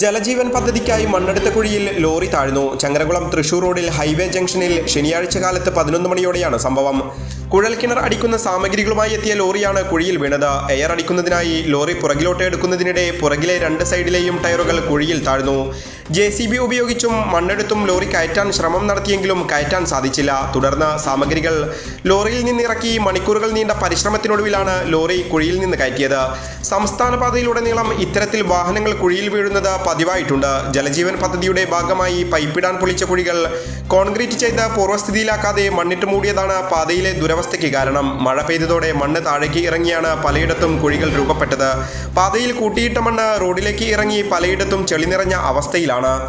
ജലജീവൻ പദ്ധതിക്കായി മണ്ണെടുത്ത കുഴിയിൽ ലോറി താഴ്ന്നു. ചങ്ങരകുളം തൃശൂർ റോഡിൽ ഹൈവേ ജംഗ്ഷനിൽ ശനിയാഴ്ച കാലത്ത് പതിനൊന്ന് മണിയോടെയാണ് സംഭവം. കുഴൽക്കിണർ അടിക്കുന്ന സാമഗ്രികളുമായി എത്തിയ ലോറിയാണ് കുഴിയിൽ വീണത്. എയർ അടിക്കുന്നതിനായി ലോറി പുറകിലോട്ട് എടുക്കുന്നതിനിടെ പുറകിലെ രണ്ട് സൈഡിലെയും ടയറുകൾ കുഴിയിൽ താഴ്ന്നു. ജെ സി ബി ഉപയോഗിച്ചും മണ്ണെടുത്തും ലോറി കയറ്റാൻ ശ്രമം നടത്തിയെങ്കിലും കയറ്റാൻ സാധിച്ചില്ല. തുടർന്ന് സാമഗ്രികൾ ലോറിയിൽ നിന്നിറക്കി മണിക്കൂറുകൾ നീണ്ട പരിശ്രമത്തിനൊടുവിലാണ് ലോറി കുഴിയിൽ നിന്ന് കയറ്റിയത്. സംസ്ഥാന പാതയിലുടനീളം ഇത്തരത്തിൽ വാഹനങ്ങൾ കുഴിയിൽ വീഴുന്നത് പതിവായിട്ടുണ്ട്. ജലജീവൻ പദ്ധതിയുടെ ഭാഗമായി പൈപ്പിടാൻ പൊളിച്ച കുഴികൾ കോൺക്രീറ്റ് ചെയ്ത് പൂർവസ്ഥിതിയിലാക്കാതെ മണ്ണിട്ട് മൂടിയതാണ് പാതയിലെ ദുരവസ്ഥയ്ക്ക് കാരണം. മഴ പെയ്തതോടെ മണ്ണ് താഴേക്ക് ഇറങ്ങിയാണ് പലയിടത്തും കുഴികൾ രൂപപ്പെട്ടത്. പാതയിൽ കൂട്ടിയിട്ട മണ്ണ് റോഡിലേക്ക് ഇറങ്ങി പലയിടത്തും ചെളി നിറഞ്ഞ അവസ്ഥയിലാണ്. ஆனால்